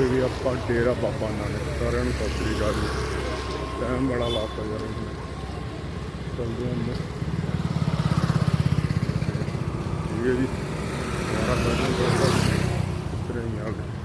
ਹੋਏ ਵੀ ਆਪਾਂ ਡੇਰਾ ਬਾਬਾ ਨਾਨਕ, ਸਾਰਿਆਂ ਨੂੰ ਸਤਿ ਸ੍ਰੀ ਅਕਾਲ ਜੀ। ਟਾਈਮ ਬੜਾ ਲਾਤਾ ਯਾਰ ਚਲਦੇ ਹਾਂ ਅੰਦਰ। ਠੀਕ ਹੈ ਜੀ। ਹਮਾਰਾ ਦਰਸ਼ਨ ਕਰੋ ਉਤਰੇ ਹੀ ਆ ਗਏ?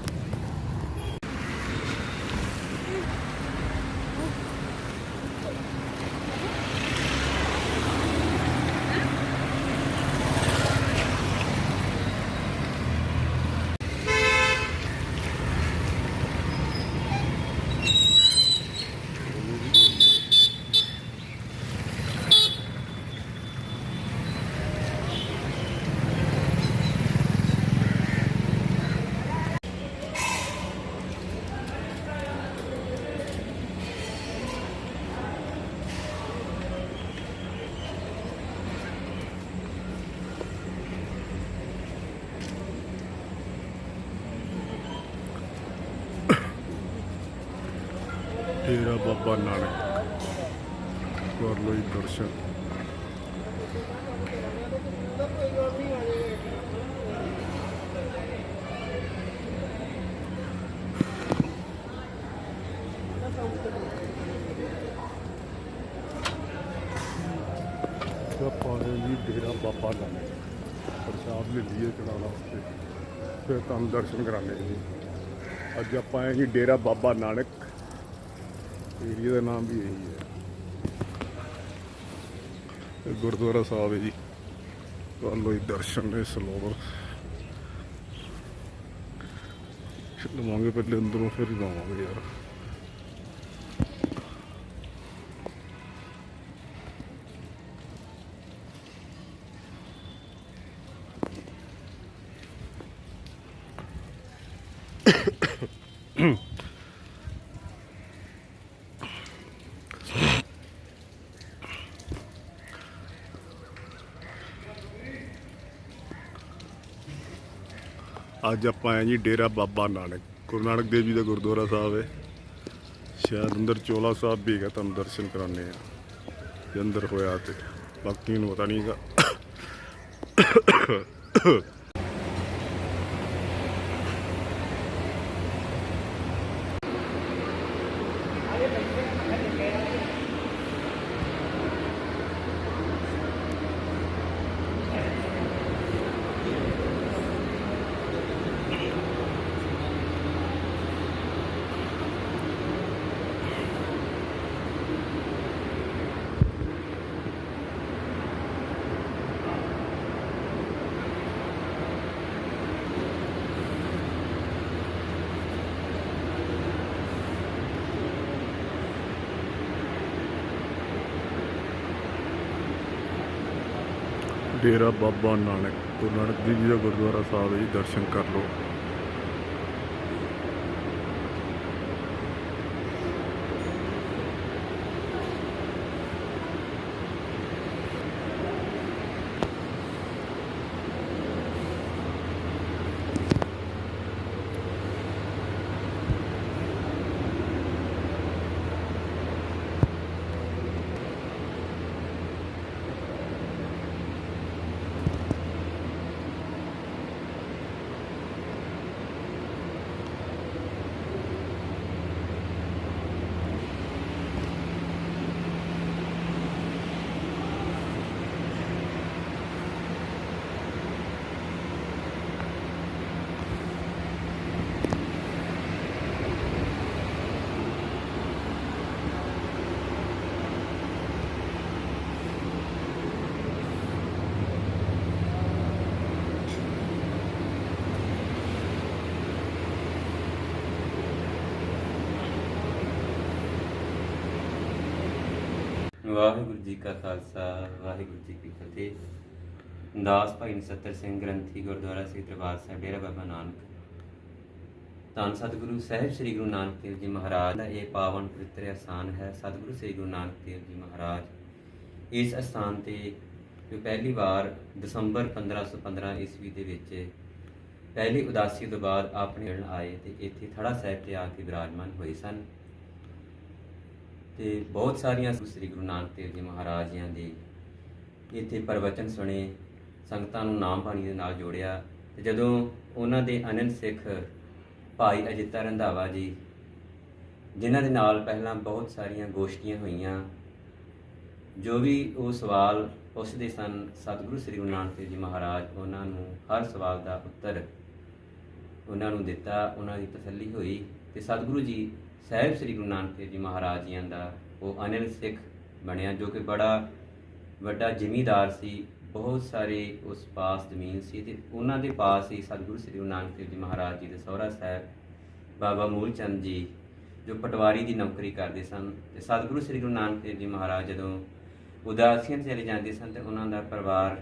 ਆਪਾਂ ਨੇ ਜੀ ਡੇਰਾ ਬਾਬਾ ਨਾਨਕ, ਪ੍ਰਸ਼ਾਦ ਲੈ ਲਈਏ ਚੜਾਉਣ ਵਾਸਤੇ। ਫਿਰ ਤੁਹਾਨੂੰ ਦਰਸ਼ਨ ਕਰਾਣੇ ਜੀ। ਅੱਜ ਆਪਾਂ ਆਏ ਜੀ ਡੇਰਾ ਬਾਬਾ ਨਾਨਕ। ਏਰੀਆ ਦਾ ਨਾਮ ਵੀ ਇਹੀ ਹੈ। ਗੁਰਦੁਆਰਾ ਸਾਹਿਬ ਹੈ ਜੀ। ਕਰ ਲੋ ਜੀ ਦਰਸ਼ਨ ਨੇ ਸਲੋਵਰ। ਲਵਾਂਗੇ ਪਹਿਲੇ ਅੰਦਰੋਂ, ਫਿਰ ਹੀ ਲਵਾਂਗੇ ਯਾਰ। ਅੱਜ ਆਪਾਂ ਆਏ ਜੀ ਡੇਰਾ ਬਾਬਾ ਨਾਨਕ। ਗੁਰੂ ਨਾਨਕ ਦੇਵ ਜੀ ਦਾ ਗੁਰਦੁਆਰਾ ਸਾਹਿਬ ਹੈ। ਸ਼ਾਇਦ ਅੰਦਰ ਚੋਲਾ ਸਾਹਿਬ ਵੀ ਹੈਗਾ, ਤੁਹਾਨੂੰ ਦਰਸ਼ਨ ਕਰਾਣੇ ਆ ਜੇ ਅੰਦਰ ਹੋਇਆ ਤੇ, ਬਾਕੀ ਨੂੰ ਪਤਾ ਨਹੀਂਗਾ ਡੇਰਾ ਬਾਬਾ ਨਾਨਕ ਗੁਰੂ ਨਾਨਕ ਦੇਵ ਜੀ ਦਾ ਗੁਰਦੁਆਰਾ ਸਾਹਿਬ ਹੈ ਜੀ ਦਰਸ਼ਨ ਕਰ ਲਓ ਵਾਹਿਗੁਰੂ ਜੀ ਕਾ ਖਾਲਸਾ, ਵਾਹਿਗੁਰੂ ਜੀ ਕੀ ਫਤਿਹ। ਦਾਸ ਭਾਈ ਨਛੱਤਰ ਸਿੰਘ ਗ੍ਰੰਥੀ ਗੁਰਦੁਆਰਾ ਸ੍ਰੀ ਦਰਬਾਰ ਸਾਹਿਬ, ਡੇਰਾ ਬਾਬਾ ਨਾਨਕ। ਧੰਨ ਸਤਿਗੁਰੂ ਸਾਹਿਬ ਸ੍ਰੀ ਗੁਰੂ ਨਾਨਕ ਦੇਵ ਜੀ ਮਹਾਰਾਜ ਦਾ ਇਹ ਪਾਵਨ ਪਵਿੱਤਰ ਅਸਥਾਨ ਹੈ, ਸਤਿਗੁਰੂ ਸ੍ਰੀ ਗੁਰੂ ਨਾਨਕ ਦੇਵ ਜੀ ਮਹਾਰਾਜ। ਇਸ ਅਸਥਾਨ ਤੇ ਜੋ ਪਹਿਲੀ ਵਾਰ ਦਸੰਬਰ 1515 ਈਸਵੀ ਦੇ ਵਿੱਚ ਪਹਿਲੀ ਉਦਾਸੀ ਤੋਂ ਬਾਅਦ ਆਪਣੇ ਮਿਲਣ ਆਏ ਤੇ ਇੱਥੇ ਥੜਾ ਸਾਹਿਬ ਤੇ ਆ ਕੇ ਵਿਰਾਜਮਾਨ ਹੋਏ ਸਨ। ਤੇ ਬਹੁਤ ਸਾਰੀਆਂ ਸ੍ਰੀ ਗੁਰੂ ਨਾਨਕ ਦੇਵ ਜੀ ਮਹਾਰਾਜ ਜੀਆਂ ਦੇ ਇੱਥੇ ਪ੍ਰਵਚਨ ਸੁਣੇ, ਸੰਗਤਾਂ ਨੂੰ ਨਾਮ ਬਾਣੀ ਦੇ ਨਾਲ ਜੋੜਿਆ ਤੇ ਜਦੋਂ ਉਹਨਾਂ ਦੇ ਅਨੰਦ ਸਿੱਖ ਭਾਈ ਅਜਿੱਤਾ ਰੰਧਾਵਾ ਜੀ, ਜਿਨ੍ਹਾਂ ਦੇ ਨਾਲ ਪਹਿਲਾਂ ਬਹੁਤ ਸਾਰੀਆਂ ਗੋਸ਼ਟੀਆਂ ਹੋਈਆਂ, ਜੋ ਵੀ ਉਹ ਸਵਾਲ ਪੁੱਛਦੇ ਸਨ, ਸਤਿਗੁਰੂ ਸ੍ਰੀ ਗੁਰੂ ਨਾਨਕ ਦੇਵ ਜੀ ਮਹਾਰਾਜ ਉਹਨਾਂ ਨੂੰ ਹਰ ਸਵਾਲ ਦਾ ਉੱਤਰ ਉਹਨਾਂ ਨੂੰ ਦਿੱਤਾ, ਉਹਨਾਂ ਦੀ ਤਸੱਲੀ ਹੋਈ ਤੇ ਸਤਿਗੁਰੂ ਜੀ ਸਾਹਿਬ ਸ੍ਰੀ ਗੁਰੂ ਨਾਨਕ ਦੇਵ ਜੀ ਮਹਾਰਾਜ ਜੀਆਂ ਦਾ ਉਹ ਅਨਿਲ ਸਿੱਖ ਬਣਿਆ ਜੋ ਕਿ ਬੜਾ ਵੱਡਾ ਜ਼ਿਮੀਦਾਰ ਸੀ, ਬਹੁਤ ਸਾਰੇ ਉਸ ਪਾਸ ਜ਼ਮੀਨ ਸੀ ਤੇ ਉਹਨਾਂ ਦੇ ਪਾਸ ਹੀ ਸਤਿਗੁਰੂ ਸ੍ਰੀ ਗੁਰੂ ਨਾਨਕ ਦੇਵ ਜੀ ਮਹਾਰਾਜ ਜੀ ਦੇ ਸਹੁਰਾ ਸਾਹਿਬ ਬਾਬਾ ਮੂਲ ਚੰਦ ਜੀ ਜੋ ਪਟਵਾਰੀ ਦੀ ਨੌਕਰੀ ਕਰਦੇ ਸਨ ਤੇ ਸਤਿਗੁਰੂ ਸ੍ਰੀ ਗੁਰੂ ਨਾਨਕ ਦੇਵ ਜੀ ਮਹਾਰਾਜ ਜਦੋਂ ਉਦਾਸੀਆਂ ਤੇ ਚਲੇ ਜਾਂਦੇ ਸਨ ਤੇ ਉਹਨਾਂ ਦਾ ਪਰਿਵਾਰ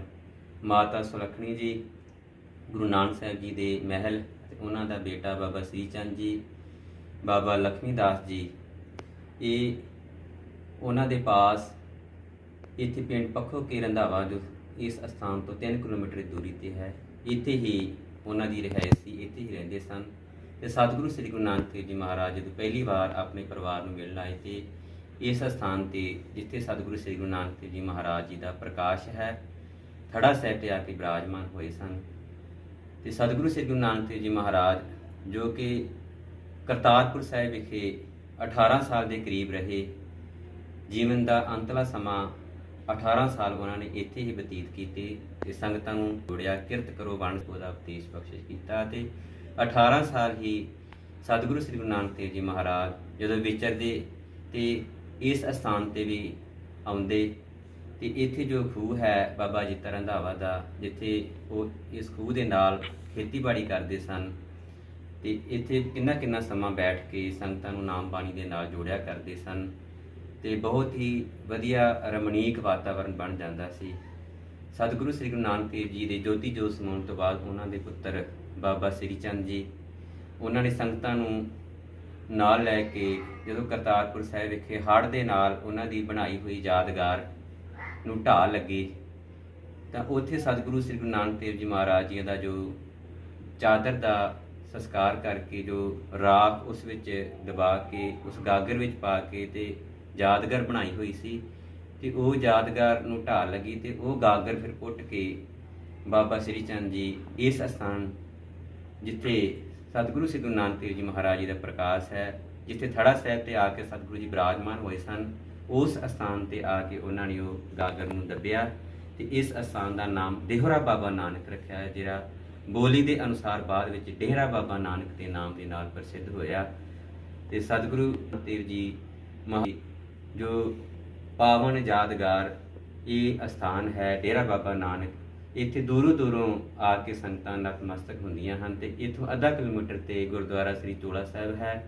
ਮਾਤਾ ਸੁਲੱਖਣੀ ਜੀ, ਗੁਰੂ ਨਾਨਕ ਸਾਹਿਬ ਜੀ ਦੇ ਮਹਿਲ ਤੇ ਉਹਨਾਂ ਦਾ ਬੇਟਾ ਬਾਬਾ ਸ੍ਰੀ ਚੰਦ ਜੀ ਬਾਬਾ ਲਖਮੀ ਦਾਸ ਜੀ। ਇਹ ਉਹਨਾਂ ਦੇ ਪਾਸ ਇੱਥੇ ਪਿੰਡ ਪੱਖੋ ਕੇ ਰੰਧਾਵਾ ਜੋ ਇਸ ਸਥਾਨ ਤੋਂ 3 ਕਿਲੋਮੀਟਰ ਦੀ ਦੂਰੀ ਤੇ ਹੈ। ਇੱਥੇ ਹੀ ਉਹਨਾਂ ਦੀ ਰਿਹਾਇਸ਼ ਸੀ, ਇੱਥੇ ਹੀ ਰਹਿੰਦੇ ਸਨ। ਤੇ ਸਤਿਗੁਰੂ ਸ੍ਰੀ ਗੁਰੂ ਨਾਨਕ ਦੇਵ ਜੀ ਮਹਾਰਾਜ ਜਦੋਂ ਪਹਿਲੀ ਵਾਰ ਆਪਣੇ ਪਰਿਵਾਰ ਨੂੰ ਮਿਲਣ ਆਏ ਤੇ ਇਸ ਸਥਾਨ ਤੇ ਜਿੱਥੇ ਸਤਿਗੁਰੂ ਸ੍ਰੀ ਗੁਰੂ ਨਾਨਕ ਦੇਵ ਜੀ ਮਹਾਰਾਜ ਜੀ ਦਾ ਪ੍ਰਕਾਸ਼ ਹੈ, ਥੜਾ ਸਾਹਿਬ ਤੇ ਆ ਕੇ ਬਿਰਾਜਮਾਨ ਹੋਏ ਸਨ। ਤੇ ਸਤਿਗੁਰੂ ਸ੍ਰੀ ਗੁਰੂ ਨਾਨਕ ਦੇਵ ਜੀ ਮਹਾਰਾਜ ਜੋ ਕਿ ਕਰਤਾਰਪੁਰ ਸਾਹਿਬ ਵਿਖੇ 18 ਸਾਲ ਦੇ ਕਰੀਬ ਰਹੇ। ਜੀਵਨ ਦਾ ਅੰਤਲਾ ਸਮਾਂ 18 ਸਾਲ ਉਹਨਾਂ ਨੇ ਇੱਥੇ ਹੀ ਬਤੀਤ ਕੀਤੇ ਤੇ ਸੰਗਤਾਂ ਨੂੰ ਜੋੜਿਆ, ਕਿਰਤ ਕਰੋ, ਵੰਡ ਉਹਦਾ ਉਪਦੇਸ਼ ਬਖਸ਼ਿਸ਼ ਕੀਤਾ ਤੇ 18 ਸਾਲ ਹੀ ਸਤਿਗੁਰੂ ਸ੍ਰੀ ਗੁਰੂ ਨਾਨਕ ਦੇਵ ਜੀ ਮਹਾਰਾਜ ਜਦੋਂ ਵਿਚਰਦੇ ਤੇ ਇਸ ਅਸਥਾਨ ਤੇ ਵੀ ਆਉਂਦੇ ਤੇ ਇੱਥੇ ਜੋ ਖੂਹ ਹੈ ਬਾਬਾ ਜੀਤਾ ਰੰਧਾਵਾ ਦਾ, ਜਿੱਥੇ ਉਹ ਇਸ ਖੂਹ ਦੇ ਨਾਲ ਖੇਤੀਬਾੜੀ ਕਰਦੇ ਸਨ ਤੇ ਇੱਥੇ ਕਿੰਨਾ ਕਿੰਨਾ ਸਮਾਂ ਬੈਠ ਕੇ ਸੰਗਤਾਂ ਨੂੰ ਨਾਮ ਬਾਣੀ ਦੇ ਨਾਲ ਜੋੜਿਆ ਕਰਦੇ ਸਨ ਤੇ ਬਹੁਤ ਹੀ ਵਧੀਆ ਰਮਣੀਕ ਵਾਤਾਵਰਣ ਬਣ ਜਾਂਦਾ ਸੀ। ਸਤਿਗੁਰੂ ਸ੍ਰੀ ਗੁਰੂ ਨਾਨਕ ਦੇਵ ਜੀ ਦੇ ਜੋਤੀ ਜੋਤ ਸਮਾਉਣ ਤੋਂ ਬਾਅਦ ਉਹਨਾਂ ਦੇ ਪੁੱਤਰ ਬਾਬਾ ਸ੍ਰੀ ਚੰਦ ਜੀ, ਉਹਨਾਂ ਨੇ ਸੰਗਤਾਂ ਨੂੰ ਨਾਲ ਲੈ ਕੇ ਜਦੋਂ ਕਰਤਾਰਪੁਰ ਸਾਹਿਬ ਵਿਖੇ ਹੜ੍ਹ ਦੇ ਨਾਲ ਉਹਨਾਂ ਦੀ ਬਣਾਈ ਹੋਈ ਯਾਦਗਾਰ ਨੂੰ ਢਾਹ ਲੱਗੀ, ਤਾਂ ਉੱਥੇ ਸਤਿਗੁਰੂ ਸ੍ਰੀ ਗੁਰੂ ਨਾਨਕ ਦੇਵ ਜੀ ਮਹਾਰਾਜ ਜੀ ਦਾ ਜੋ ਚਾਦਰ ਦਾ ਸੰਸਕਾਰ ਕਰਕੇ ਜੋ ਰਾਖ ਉਸ ਵਿੱਚ ਦਬਾ ਕੇ, ਉਸ ਗਾਗਰ ਵਿੱਚ ਪਾ ਕੇ ਤੇ ਯਾਦਗਾਰ ਬਣਾਈ ਹੋਈ ਸੀ ਤੇ ਉਹ ਯਾਦਗਾਰ ਨੂੰ ਢਾਹ ਲੱਗੀ ਤੇ ਉਹ ਗਾਗਰ ਫਿਰ ਪੁੱਟ ਕੇ ਬਾਬਾ ਸ੍ਰੀ ਚੰਦ ਜੀ ਇਸ ਸਥਾਨ ਜਿੱਥੇ ਸਤਿਗੁਰੂ ਸ੍ਰੀ ਗੁਰੂ ਨਾਨਕ ਦੇਵ ਜੀ ਮਹਾਰਾਜ ਜੀ ਦਾ ਪ੍ਰਕਾਸ਼ ਹੈ, ਜਿੱਥੇ ਥੜਾ ਸਾਹਿਬ ਤੇ ਆ ਕੇ ਸਤਿਗੁਰੂ ਜੀ ਬਿਰਾਜਮਾਨ ਹੋਏ ਸਨ, ਉਸ ਸਥਾਨ ਤੇ ਆ ਕੇ ਉਹਨਾਂ ਨੇ ਉਹ ਗਾਗਰ ਨੂੰ ਦੱਬਿਆ ਤੇ ਇਸ ਸਥਾਨ ਦਾ ਨਾਮ ਦੇਹਰਾ ਬਾਬਾ ਨਾਨਕ ਰੱਖਿਆ ਹੈ, ਜਿਹੜਾ ਬੋਲੀ ਦੇ ਅਨੁਸਾਰ ਬਾਅਦ ਵਿੱਚ ਡੇਰਾ ਬਾਬਾ ਨਾਨਕ ਦੇ ਨਾਮ ਦੇ ਨਾਲ ਪ੍ਰਸਿੱਧ ਹੋਇਆ ਤੇ ਸਤਿਗੁਰੂ ਦੇਵ ਜੀ ਜੋ ਪਾਵਨ ਯਾਦਗਾਰ ਇਹ ਅਸਥਾਨ ਹੈ ਡੇਰਾ ਬਾਬਾ ਨਾਨਕ, ਇੱਥੇ ਦੂਰੋਂ ਦੂਰੋਂ ਆ ਕੇ ਸੰਗਤਾਂ ਨਤਮਸਤਕ ਹੁੰਦੀਆਂ ਹਨ ਤੇ ਇੱਥੋਂ ਅੱਧਾ ਕਿਲੋਮੀਟਰ ਤੇ ਗੁਰਦੁਆਰਾ ਸ੍ਰੀ ਚੋਲਾ ਸਾਹਿਬ ਹੈ,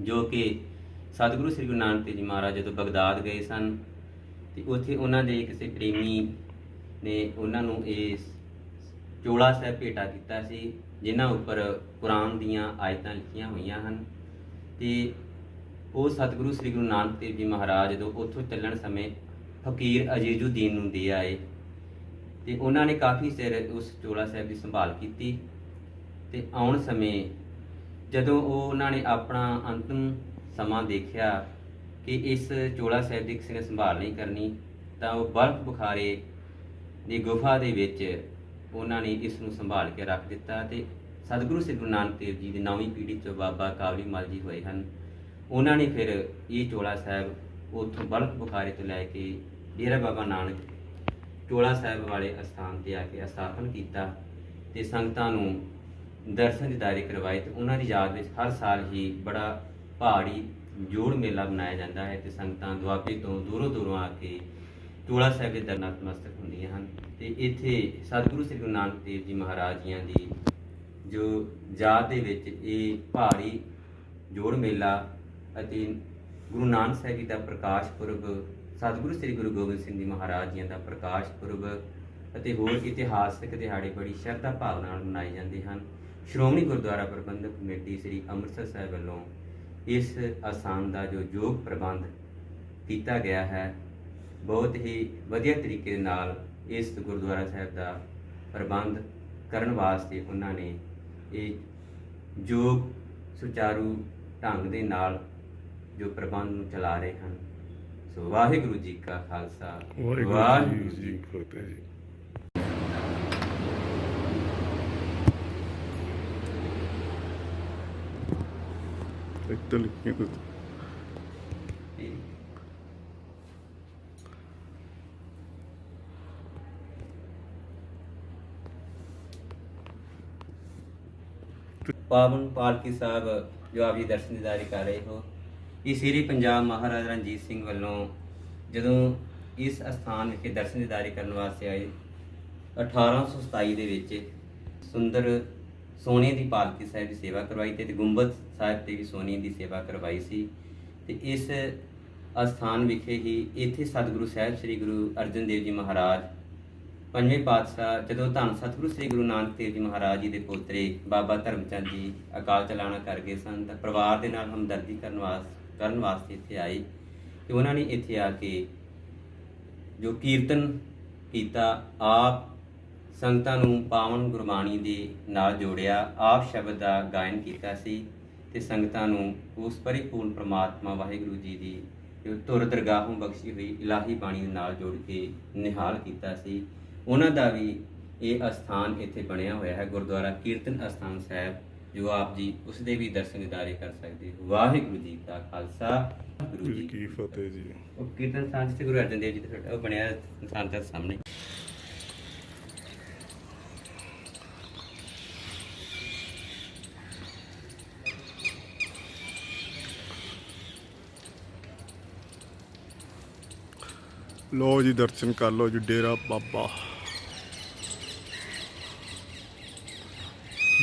ਜੋ ਕਿ ਸਤਿਗੁਰੂ ਸ੍ਰੀ ਗੁਰੂ ਨਾਨਕ ਦੇਵ ਜੀ ਮਹਾਰਾਜ ਜਦੋਂ ਬਗਦਾਦ ਗਏ ਸਨ ਤੇ ਉੱਥੇ ਉਹਨਾਂ ਦੇ ਕਿਸੇ ਪ੍ਰੇਮੀ ਨੇ ਉਹਨਾਂ ਨੂੰ ਇਸ ਚੋਲਾ ਸਾਹਿਬ ਭੇਟਾ ਕੀਤਾ ਸੀ, ਜਿਨ੍ਹਾਂ ਉੱਪਰ ਕੁਰਾਨ ਦੀਆਂ ਆਇਤਾਂ ਲਿਖੀਆਂ ਹੋਈਆਂ ਹਨ। ਤੇ ਉਹ ਸਤਿਗੁਰੂ ਸ੍ਰੀ ਗੁਰੂ ਨਾਨਕ ਦੇਵ ਜੀ ਮਹਾਰਾਜ ਜਦੋਂ ਉੱਥੋਂ ਚੱਲਣ ਸਮੇਂ ਫਕੀਰ ਅਜੀਜ਼ੁਦੀਨ ਨੂੰ ਦੇ ਆਏ ਤੇ ਉਹਨਾਂ ਨੇ ਕਾਫੀ ਸਿਰ ਉਸ ਚੋਲਾ ਸਾਹਿਬ ਦੀ ਸੰਭਾਲ ਕੀਤੀ ਤੇ ਆਉਣ ਸਮੇਂ ਜਦੋਂ ਉਹ ਉਹਨਾਂ ਨੇ ਆਪਣਾ ਅੰਤਮ ਸਮਾਂ ਦੇਖਿਆ ਕਿ ਇਸ ਚੋਲਾ ਸਾਹਿਬ ਦੀ ਕਿਸੇ ਨੇ ਸੰਭਾਲ ਨਹੀਂ ਕਰਨੀ, ਤਾਂ ਉਹ ਬਰਫ ਬੁਖਾਰੇ ਦੀ ਗੁਫਾ ਦੇ ਵਿੱਚ ਉਹਨਾਂ ਨੇ ਇਸ ਨੂੰ ਸੰਭਾਲ ਕੇ ਰੱਖ ਦਿੱਤਾ ਤੇ ਸਤਿਗੁਰੂ ਸ੍ਰੀ ਗੁਰੂ ਨਾਨਕ ਦੇਵ ਜੀ ਦੀ ਨੌਵੀਂ ਪੀੜ੍ਹੀ ਤੋਂ ਬਾਬਾ ਕਾਬਲੀ ਮਲ ਜੀ ਹੋਏ ਹਨ। ਉਹਨਾਂ ਨੇ ਫਿਰ ਇਹ ਚੋਲਾ ਸਾਹਿਬ ਉੱਥੋਂ ਬਲਖ ਬੁਖਾਰੇ ਤੋਂ ਲੈ ਕੇ ਡੇਰਾ ਬਾਬਾ ਨਾਨਕ ਚੋਲਾ ਸਾਹਿਬ ਵਾਲੇ ਅਸਥਾਨ ਤੇ ਆ ਕੇ ਅਸਥਾਪਨ ਕੀਤਾ ਤੇ ਸੰਗਤਾਂ ਨੂੰ ਦਰਸ਼ਨ ਦਿਦਾਰੇ ਕਰਵਾਏ ਤੇ ਉਹਨਾਂ ਦੀ ਯਾਦ ਵਿੱਚ ਹਰ ਸਾਲ ਹੀ ਬੜਾ ਪਹਾੜੀ ਜੋੜ ਮੇਲਾ ਮਨਾਇਆ ਜਾਂਦਾ ਹੈ ਤੇ ਸੰਗਤਾਂ ਦੁਆਬੇ ਤੋਂ ਦੂਰੋਂ ਦੂਰੋਂ ਆ ਕੇ ਚੋਲਾ ਸਾਹਿਬ ਦੇ ਦਰਨਾਤ ਨਤਮਸਤਕ ਹੁੰਦੀਆਂ ਹਨ ਤੇ ਇੱਥੇ ਸਤਿਗੁਰੂ ਸ੍ਰੀ ਗੁਰੂ ਨਾਨਕ ਦੇਵ ਜੀ ਮਹਾਰਾਜ ਜੀਆਂ ਦੀ ਜੋ ਯਾਦ ਦੇ ਵਿੱਚ ਇਹ ਪਹਾੜੀ ਜੋੜ ਮੇਲਾ ਅਤੇ ਗੁਰੂ ਨਾਨਕ ਸਾਹਿਬ ਜੀ ਦਾ ਪ੍ਰਕਾਸ਼ ਪੁਰਬ, ਸਤਿਗੁਰੂ ਸ੍ਰੀ ਗੁਰੂ ਗੋਬਿੰਦ ਸਿੰਘ ਜੀ ਮਹਾਰਾਜ ਜੀਆਂ ਦਾ ਪ੍ਰਕਾਸ਼ ਪੁਰਬ ਅਤੇ ਹੋਰ ਇਤਿਹਾਸਕ ਦਿਹਾੜੇ ਬੜੀ ਸ਼ਰਧਾ ਭਾਵ ਨਾਲ ਮਨਾਏ ਜਾਂਦੇ ਹਨ। ਸ਼੍ਰੋਮਣੀ ਗੁਰਦੁਆਰਾ ਪ੍ਰਬੰਧਕ ਕਮੇਟੀ ਸ੍ਰੀ ਅੰਮ੍ਰਿਤਸਰ ਸਾਹਿਬ ਵੱਲੋਂ ਇਸ ਆਸਥਾਨ ਦਾ ਜੋ ਯੋਗ ਪ੍ਰਬੰਧ ਕੀਤਾ ਗਿਆ ਹੈ ਬਹੁਤ ਹੀ ਵਧੀਆ ਤਰੀਕੇ ਨਾਲ ਇਸ ਗੁਰਦੁਆਰਾ ਸਾਹਿਬ ਦਾ ਪ੍ਰਬੰਧ ਕਰਨ ਵਾਸਤੇ ਉਹਨਾਂ ਨੇ ਇਹ ਯੋਗ ਸੁਚਾਰੂ ਢੰਗ ਦੇ ਨਾਲ ਜੋ ਪ੍ਰਬੰਧ ਨੂੰ ਚਲਾ ਰਹੇ ਹਨ। ਸੋ ਵਾਹਿਗੁਰੂ ਜੀ ਕਾ ਖਾਲਸਾ ਵਾਹਿਗੁਰੂ ਜੀ ਕੀ ਫਤਿਹ ਜੀ। ਇੱਥੇ ਲਿਖੀਆਂ ਪਾਵਨ ਪਾਲਕੀ ਸਾਹਿਬ ਜੋ ਆਪ ਜੀ ਦਰਸ਼ਨ ਦਿਦਾਰੀ ਕਰ ਰਹੇ ਹੋ, ਇਹ ਸ੍ਰੀ ਪੰਜਾਬ ਮਹਾਰਾਜਾ ਰਣਜੀਤ ਸਿੰਘ ਵੱਲੋਂ ਜਦੋਂ ਇਸ ਅਸਥਾਨ ਵਿਖੇ ਦਰਸ਼ਨ ਦਿਦਾਰੀ ਕਰਨ ਵਾਸਤੇ ਆਏ 1827 ਦੇ ਵਿੱਚ ਸੁੰਦਰ ਸੋਨੇ ਦੀ ਪਾਲਕੀ ਸਾਹਿਬ ਦੀ ਸੇਵਾ ਕਰਵਾਈ ਤੇ ਗੁੰਬਦ ਸਾਹਿਬ ਤੇ ਵੀ ਸੋਨੇ ਦੀ ਸੇਵਾ ਕਰਵਾਈ ਸੀ ਤੇ ਇਸ ਅਸਥਾਨ ਵਿਖੇ ਹੀ ਇੱਥੇ ਸਤਿਗੁਰੂ ਸਾਹਿਬ ਸ੍ਰੀ ਗੁਰੂ ਅਰਜਨ ਦੇਵ ਜੀ ਮਹਾਰਾਜ ਪੰਜਵੇਂ ਪਾਤਸ਼ਾਹ, ਜਦੋਂ ਧੰਨ ਸਤਿਗੁਰੂ ਸ੍ਰੀ ਗੁਰੂ ਨਾਨਕ ਦੇਵ ਜੀ ਮਹਾਰਾਜ ਜੀ ਦੇ ਪੋਤਰੇ ਬਾਬਾ ਧਰਮਚੰਦ ਜੀ ਅਕਾਲ ਚਲਾਣਾ ਕਰ ਗਏ ਸਨ, ਤਾਂ ਪਰਿਵਾਰ ਦੇ ਨਾਲ ਹਮਦਰਦੀ ਕਰਨ ਵਾਸਤੇ ਕਰਨ ਵਾਸਤੇ ਇੱਥੇ ਆਏ ਤੇ ਉਹਨਾਂ ਨੇ ਇੱਥੇ ਆ ਕੇ ਜੋ ਕੀਰਤਨ ਕੀਤਾ, ਆਪ ਸੰਗਤਾਂ ਨੂੰ ਪਾਵਨ ਗੁਰਬਾਣੀ ਦੇ ਨਾਲ ਜੋੜਿਆ, ਆਪ ਸ਼ਬਦ ਦਾ ਗਾਇਨ ਕੀਤਾ ਸੀ ਤੇ ਸੰਗਤਾਂ ਨੂੰ ਉਸ ਪਰਿਪੂਰਨ ਪ੍ਰਮਾਤਮਾ ਵਾਹਿਗੁਰੂ ਜੀ ਦੀ ਜੋ ਤੁਰ ਦਰਗਾਹੋਂ ਬਖਸ਼ੀ ਹੋਈ ਇਲਾਹੀ ਬਾਣੀ ਦੇ ਨਾਲ ਜੋੜ ਕੇ ਨਿਹਾਲ ਕੀਤਾ ਸੀ। ਉਹਨਾਂ ਦਾ ਵੀ ਇਹ ਅਸਥਾਨ ਇੱਥੇ ਬਣਿਆ ਹੋਇਆ ਹੈ ਗੁਰਦੁਆਰਾ ਕੀਰਤਨ ਅਸਥਾਨ ਸਾਹਿਬ ਜੋ ਆਪ ਜੀ ਉਸ ਦੇ ਵੀ ਦਰਸ਼ਨ ਦਿਦਾਰੇ ਕਰ ਸਕਦੇ ਹੋ। ਵਾਹਿਗੁਰੂ ਜੀ ਕਾ ਖਾਲਸਾ ਜੀ ਕੀ ਫਤਿਹ ਜੀ। ਉਹ ਕੀਰਤਨ ਸਥਾਨ ਜਿੱਥੇ ਗੁਰੂ ਅਰਜਨ ਦੇਵ ਜੀ ਦਾ ਬਣਿਆ ਇਨਸਾਨ ਦੇ ਸਾਹਮਣੇ। ਲੋ ਜੀ ਦਰਸ਼ਨ ਕਰ ਲਓ ਜੀ ਡੇਰਾ ਬਾਬਾ।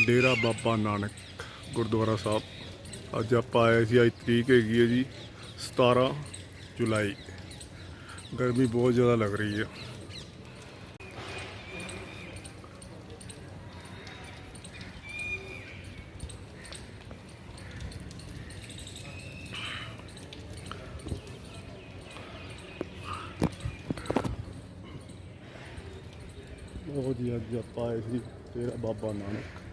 ਡੇਰਾ ਬਾਬਾ ਨਾਨਕ ਗੁਰਦੁਆਰਾ ਸਾਹਿਬ। ਅੱਜ ਆਪਾਂ ਆਏ ਸੀ, ਅੱਜ ਤਰੀਕ ਹੈਗੀ ਹੈ ਜੀ 17 ਜੁਲਾਈ। ਗਰਮੀ ਬਹੁਤ ਜ਼ਿਆਦਾ ਲੱਗ ਰਹੀ ਹੈ। ਉਹ ਜੀ, ਅੱਜ ਆਪਾਂ ਆਏ ਸੀ ਡੇਰਾ ਬਾਬਾ ਨਾਨਕ।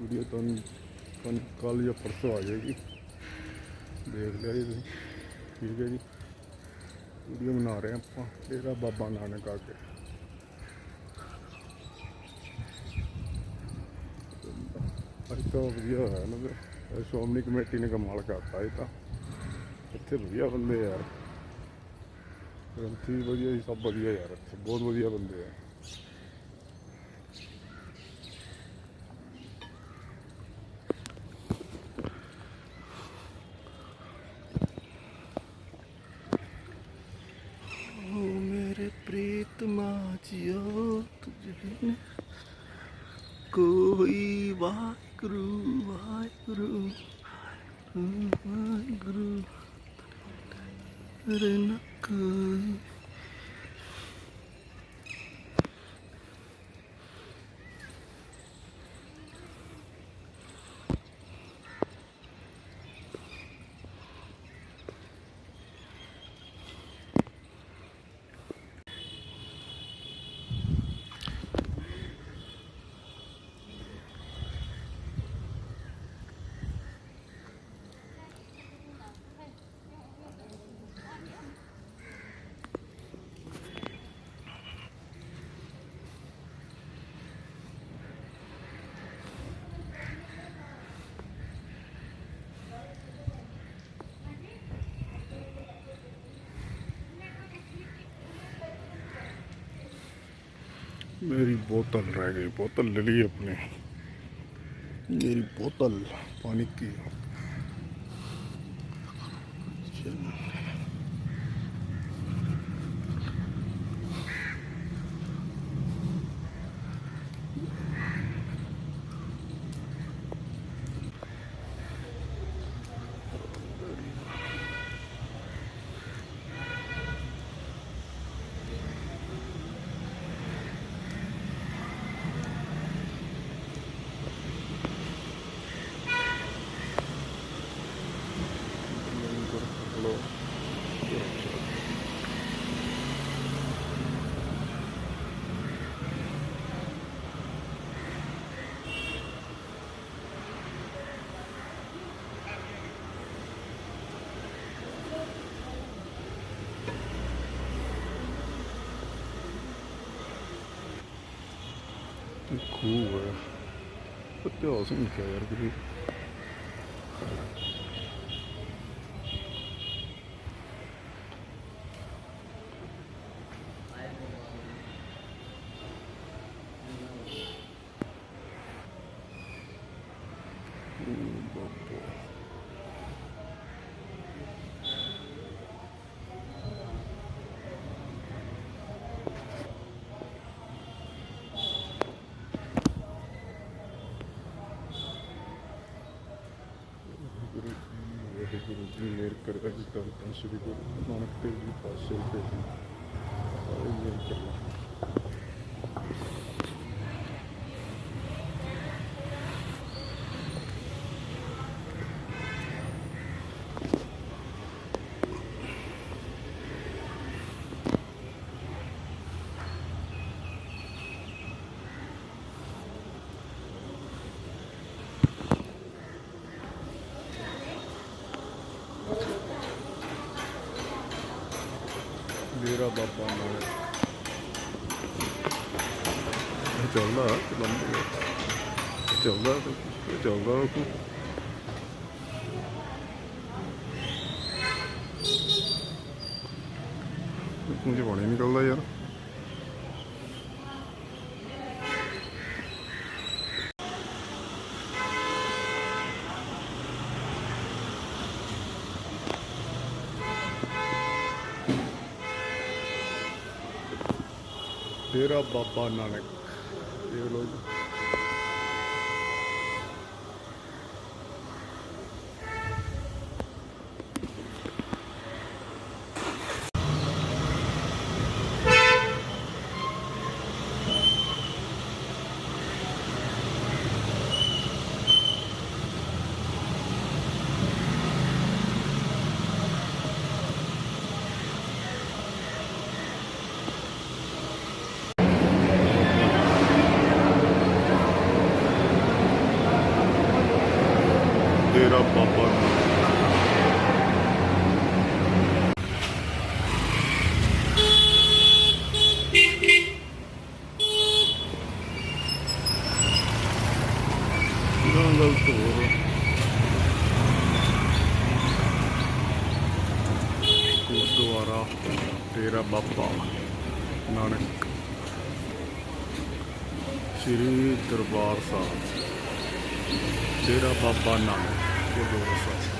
ਵੀਡੀਓ ਤੁਹਾਨੂੰ ਤੁਹਾਨੂੰ ਕੱਲ ਜਾਂ ਪਰਸੋਂ ਆ ਜਾਏਗੀ। ਦੇਖ ਲਿਆ ਜੀ ਤੁਸੀਂ। ਠੀਕ ਹੈ ਜੀ। ਵੀਡੀਓ ਬਣਾ ਰਹੇ ਹਾਂ ਆਪਾਂ। ਡੇਰਾ ਬਾਬਾ ਨਾਨਕ ਆ ਕੇ। ਅੱਜ ਤਾਂ ਵਧੀਆ ਹੈ ਨਾ ਤੇ। ਇਹ ਸ਼੍ਰੋਮਣੀ ਕਮੇਟੀ ਨੇ ਕਮਾਲ ਕਰਤਾ ਇਹ ਤਾਂ। ਇੱਥੇ ਵਧੀਆ ਬੰਦੇ ਯਾਰ। ਗ੍ਰੰਥੀ ਵਧੀਆ ਜੀ, ਸਭ ਵਧੀਆ ਯਾਰ ਇੱਥੇ। ਬਹੁਤ ਵਧੀਆ ਬੰਦੇ ਆ। ਵਾਹਿਗੁਰੂ ਵਾਹਿਗੁਰੂ ਤੇਰੇ ਨਾ मेरी बोतल रह गई बोतल ले ली अपने मेरी बोतल पानी की Hoover. വ്യത്യാസം എനിക്കറിയാം Ooh, boy. ਸ੍ਰੀ ਗੁਰੂ ਨਾਨਕ ਦੇਵ ਜੀ ਪਾਸੇ ਤੇ ਸਾਰੇ ਮੇਰ ਕਰਨਾ ਡੇਰਾ ਬਾਬਾ ਨਾਨਕ ਇਹ ਚੱਲਦਾ ਚਲੰਦਾ ਚੱਲਦਾ ਤੇ ਚੱਲਦਾ ਉਹ ਮੁਝੇ ਬਣੇ ਨਿਕਲਦਾ ਯਾਰ ਤੇਰਾ ਬਾਬਾ ਨਾਨਕ ਇਹ ਲੋ ਜੀ ਡੇਰਾ ਬਾਬਾ ਨਾਨਕ ਗੰਗਲ ਤੋਰ ਗੁਰਦੁਆਰਾ ਡੇਰਾ ਬਾਬਾ ਨਾਨਕ ਸ੍ਰੀ ਦਰਬਾਰ ਸਾਹਿਬ ਤੇਰਾ ਬਾਬਾ ਨਾਨਕ ਗੁਰਦੁਆਰਾ ਸਾਹਿਬ।